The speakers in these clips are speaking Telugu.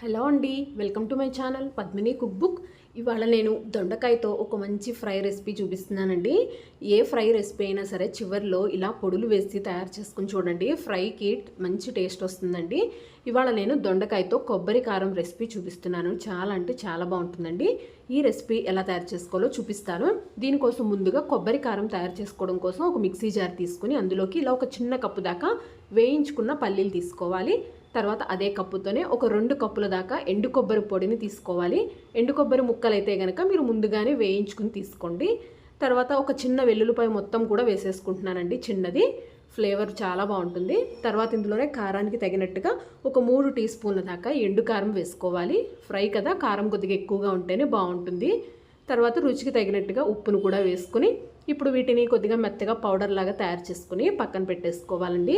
హలో అండి welcome to my channel Padmini cook book. ఇవాళ నేను దొండకాయతో ఒక మంచి ఫ్రై రెసిపీ చూపిస్తున్నానండి. ఏ ఫ్రై రెసిపీ అయినా సరే చివరిలో ఇలా పొడులు వేసి తయారు చేసుకుని చూడండి. ఫ్రైకి మంచి టేస్ట్ వస్తుందండి. ఇవాళ నేను దొండకాయతో కొబ్బరి కారం రెసిపీ చూపిస్తున్నాను. చాలా అంటే చాలా బాగుంటుందండి. ఈ రెసిపీ ఎలా తయారు చేసుకోవాలో చూపిస్తాను. దీనికోసం ముందుగా కొబ్బరి కారం తయారు చేసుకోవడం కోసం ఒక మిక్సీ జార్ తీసుకుని అందులోకి ఇలా ఒక చిన్న కప్పు దాకా వేయించుకున్న పల్లీలు తీసుకోవాలి. తర్వాత అదే కప్పుతోనే ఒక రెండు కప్పుల దాకా ఎండు కొబ్బరి పొడిని తీసుకోవాలి. ఎండు కొబ్బరి ముక్కలు అయితే కనుక మీరు ముందుగానే వేయించుకుని తీసుకోండి. తర్వాత ఒక చిన్న వెల్లుల్లిపాయ మొత్తం కూడా వేసేసుకుంటున్నానండి చిన్నది. ఫ్లేవర్ చాలా బాగుంటుంది. తర్వాత ఇందులోనే కారానికి తగినట్టుగా ఒక మూడు టీ స్పూన్ల దాకా ఎండు కారం వేసుకోవాలి. ఫ్రై కదా కారం కొద్దిగా ఎక్కువగా ఉంటేనే బాగుంటుంది. తర్వాత రుచికి తగినట్టుగా ఉప్పును కూడా వేసుకుని ఇప్పుడు వీటిని కొద్దిగా మెత్తగా పౌడర్ లాగా తయారు చేసుకుని పక్కన పెట్టేసుకోవాలండి.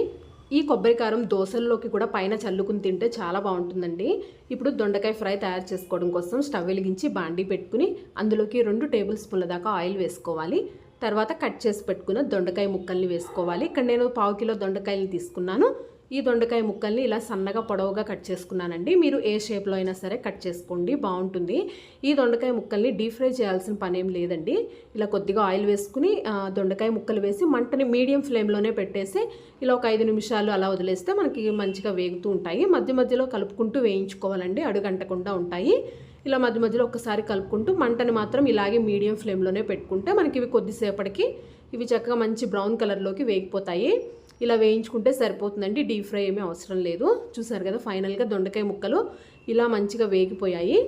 ఈ కొబ్బరి కారం దోశల్లోకి కూడా పైన చల్లుకుని తింటే చాలా బాగుంటుందండి. ఇప్పుడు దొండకాయ ఫ్రై తయారు చేసుకోవడం కోసం స్టవ్ వెలిగించి బాండీ పెట్టుకుని అందులోకి రెండు టేబుల్ స్పూన్ల దాకా ఆయిల్ వేసుకోవాలి. తర్వాత కట్ చేసి పెట్టుకున్న దొండకాయ ముక్కల్ని వేసుకోవాలి. ఇక్కడ నేను పావు కిలో దొండకాయలు తీసుకున్నాను. ఈ దొండకాయ ముక్కల్ని ఇలా సన్నగా పొడవుగా కట్ చేసుకున్నానండి. మీరు ఏ షేప్లో అయినా సరే కట్ చేసుకోండి బాగుంటుంది. ఈ దొండకాయ ముక్కల్ని డీప్ ఫ్రై చేయాల్సిన పని ఏం లేదండి. ఇలా కొద్దిగా ఆయిల్ వేసుకుని దొండకాయ ముక్కలు వేసి మంటని మీడియం ఫ్లేమ్లోనే పెట్టేసి ఇలా ఒక ఐదు నిమిషాలు అలా వదిలేస్తే మనకి మంచిగా వేగుతూ ఉంటాయి. మధ్య మధ్యలో కలుపుకుంటూ వేయించుకోవాలండి. అడుగంటకుండా ఉంటాయి. ఇలా మధ్య మధ్యలో ఒకసారి కలుపుకుంటూ మంటని మాత్రం ఇలాగే మీడియం ఫ్లేమ్లోనే పెట్టుకుంటే మనకి ఇవి కొద్దిసేపటికి ఇవి చక్కగా మంచి బ్రౌన్ కలర్లోకి వేగిపోతాయి. ఇలా వేయించుకుంటే సరిపోతుందండి. డీప్ ఫ్రై ఏమీ అవసరం లేదు. చూసారు కదా ఫైనల్గా దొండకాయ ముక్కలు ఇలా మంచిగా వేగిపోయాయి.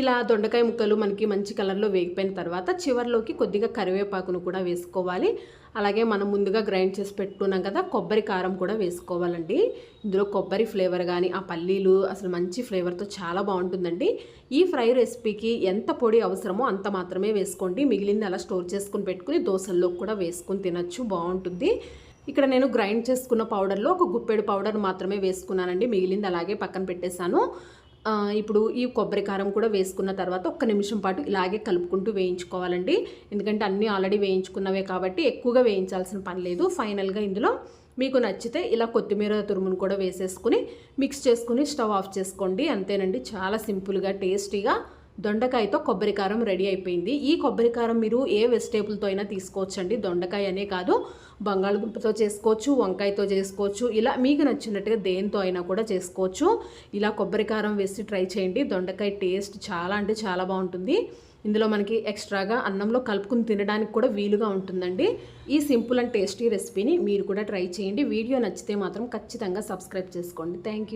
ఇలా దొండకాయ ముక్కలు మనకి మంచి కలర్లో వేగిపోయిన తర్వాత చివరిలోకి కొద్దిగా కరివేపాకును కూడా వేసుకోవాలి. అలాగే మనం ముందుగా గ్రైండ్ చేసి పెట్టుకున్నాం కదా కొబ్బరి కారం కూడా వేసుకోవాలండి. ఇందులో కొబ్బరి ఫ్లేవర్ కానీ ఆ పల్లీలు అసలు మంచి ఫ్లేవర్తో చాలా బాగుంటుందండి. ఈ ఫ్రై రెసిపీకి ఎంత పొడి అవసరమో అంత మాత్రమే వేసుకోండి. మిగిలింది అలా స్టోర్ చేసుకుని పెట్టుకుని దోశల్లో కూడా వేసుకుని తినచ్చు బాగుంటుంది. ఇక్కడ నేను గ్రైండ్ చేసుకున్న పౌడర్లో ఒక గుప్పెడు పౌడర్ మాత్రమే వేసుకున్నానండి. మిగిలింది అలాగే పక్కన పెట్టేశాను. ఇప్పుడు ఈ కొబ్బరి కారం కూడా వేసుకున్న తర్వాత ఒక్క నిమిషం పాటు ఇలాగే కలుపుకుంటూ వేయించుకోవాలండి. ఎందుకంటే అన్నీ ఆల్రెడీ వేయించుకున్నవే కాబట్టి ఎక్కువగా వేయించాల్సిన పని లేదు. ఫైనల్గా ఇందులో మీకు నచ్చితే ఇలా కొత్తిమీర తురుమును కూడా వేసేసుకుని మిక్స్ చేసుకుని స్టవ్ ఆఫ్ చేసుకోండి. అంతేనండి. చాలా సింపుల్గా టేస్టీగా దొండకాయతో కొబ్బరి కారం రెడీ అయిపోయింది. ఈ కొబ్బరి కారం మీరు ఏ వెజిటేబుల్తో అయినా తీసుకోవచ్చండి. దొండకాయ అనే కాదు బంగాళదుంపతో చేసుకోవచ్చు వంకాయతో చేసుకోవచ్చు ఇలా మీకు నచ్చినట్టుగా దేంతో అయినా కూడా చేసుకోవచ్చు. ఇలా కొబ్బరి కారం వేసి ట్రై చేయండి. దొండకాయ టేస్ట్ చాలా అంటే చాలా బాగుంటుంది. ఇందులో మనకి ఎక్స్ట్రాగా అన్నంలో కలుపుకుని తినడానికి కూడా వీలుగా ఉంటుందండి. ఈ సింపుల్ అండ్ టేస్టీ రెసిపీని మీరు కూడా ట్రై చేయండి. వీడియో నచ్చితే మాత్రం ఖచ్చితంగా సబ్స్క్రైబ్ చేసుకోండి. థ్యాంక్